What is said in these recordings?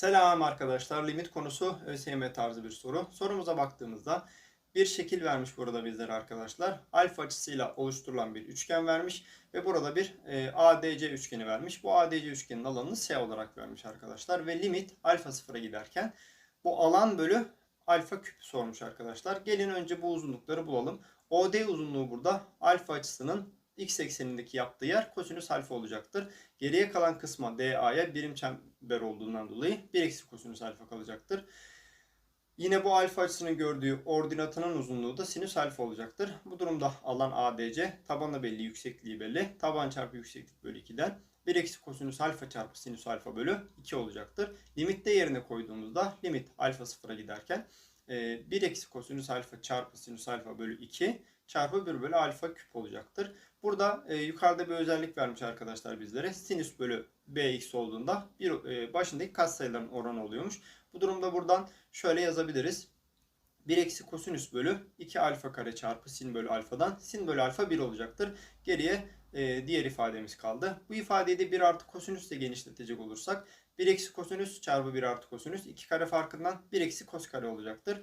Selam arkadaşlar. Limit konusu ÖSYM tarzı bir soru. Sorumuza baktığımızda bir şekil vermiş burada bizlere arkadaşlar. Alfa açısıyla oluşturulan bir üçgen vermiş ve burada bir e, ADC üçgeni vermiş. Bu ADC üçgenin alanını S olarak vermiş arkadaşlar ve limit alfa sıfıra giderken bu alan bölü alfa küp sormuş arkadaşlar. Gelin önce bu uzunlukları bulalım. OD uzunluğu burada alfa açısının x eksenindeki yaptığı yer kosinüs alfa olacaktır. Geriye kalan kısma DA'ya birim çember olduğundan dolayı 1 eksi kosinüs alfa kalacaktır. Yine bu alfa açısının gördüğü ordinatının uzunluğu da sinüs alfa olacaktır. Bu durumda alan ADC tabanı belli, yüksekliği belli. Taban çarpı yükseklik bölü 2'den 1 eksi kosinüs alfa çarpı sinüs alfa bölü 2 olacaktır. Limitte yerine koyduğumuzda limit alfa sıfıra giderken 1 eksi kosinüs alfa çarpı sinüs alfa bölü 2 çarpı 1 bölü alfa küp olacaktır. Burada e, yukarıda bir özellik vermiş arkadaşlar bizlere. Sinüs bölü bx olduğunda bir e, başındaki katsayıların oranı oluyormuş. Bu durumda buradan şöyle yazabiliriz. 1 eksi kosinüs bölü 2 alfa kare çarpı sin bölü alfadan sin bölü alfa 1 olacaktır. Geriye e, diğer ifademiz kaldı. Bu ifadeyi de 1 artı kosinüsle genişletecek olursak 1 eksi kosinüs çarpı 1 artı kosinüs 2 kare farkından 1 eksi kos kare olacaktır.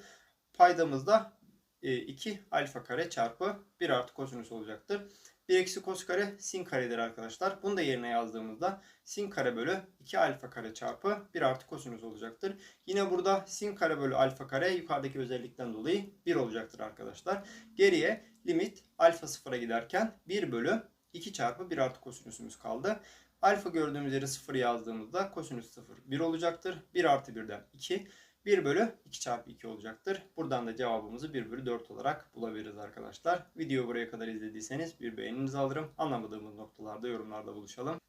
Paydamız da 2 alfa kare çarpı 1 artı kosinüs olacaktır. 1 eksi kos kare sin karedir arkadaşlar. Bunu da yerine yazdığımızda sin kare bölü 2 alfa kare çarpı 1 artı kosinüs olacaktır. Yine burada sin kare bölü alfa kare yukarıdaki özellikten dolayı 1 olacaktır arkadaşlar. Geriye limit alfa sıfıra giderken 1 bölü 2 çarpı 1 artı kosinüsümüz kaldı. Alfa gördüğümüz yere 0 yazdığımızda kosinüs 0 1 olacaktır. 1 artı 1'den 2. 1 bölü 2 çarpı 2 olacaktır. Buradan da cevabımızı 1 bölü 4 olarak bulabiliriz arkadaşlar. Videoyu buraya kadar izlediyseniz bir beğeninizi alırım. Anlamadığımız noktalarda yorumlarda buluşalım.